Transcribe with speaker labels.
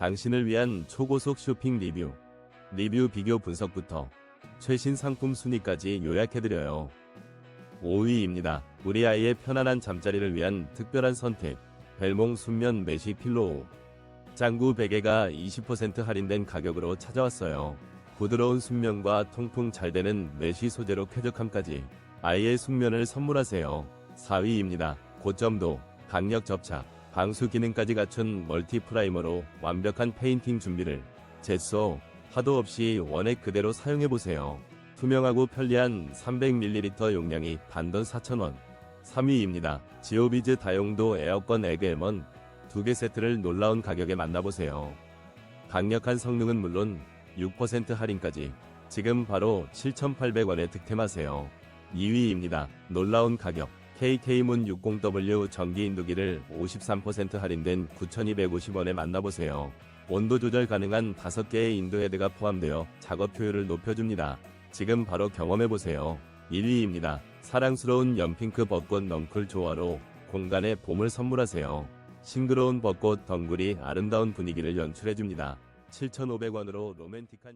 Speaker 1: 당신을 위한 초고속 쇼핑 리뷰. 리뷰 비교 분석부터 최신 상품 순위까지 요약해드려요. 5위입니다. 우리 아이의 편안한 잠자리를 위한 특별한 선택. 벨몽 순면 매식 필로우. 짱구 베개가 20% 할인된 가격으로 찾아왔어요. 부드러운 숙면과 통풍 잘 되는 메쉬 소재로 쾌적함까지 아이의 숙면을 선물하세요. 4위입니다. 고점도, 강력 접착, 방수 기능까지 갖춘 멀티 프라이머로 완벽한 페인팅 준비를 제소, 파도 없이 원액 그대로 사용해보세요. 투명하고 편리한 300ml 용량이 단돈 4,000원. 3위입니다. 지오비즈 다용도 에어컨 에그에먼 두개 세트를 놀라운 가격에 만나보세요. 강력한 성능은 물론 6% 할인까지 지금 바로 7,800원에 득템하세요. 2위입니다. 놀라운 가격. KK문 60W 전기 인두기를 53% 할인된 9,250원에 만나보세요. 온도 조절 가능한 5개의 인도 헤드가 포함되어 작업 효율을 높여줍니다. 지금 바로 경험해보세요. 1위입니다. 사랑스러운 연핑크 벚꽃 넝쿨 조화로 공간에 봄을 선물하세요. 싱그러운 벚꽃 덩굴이 아름다운 분위기를 연출해줍니다. 7,500원으로 로맨틱한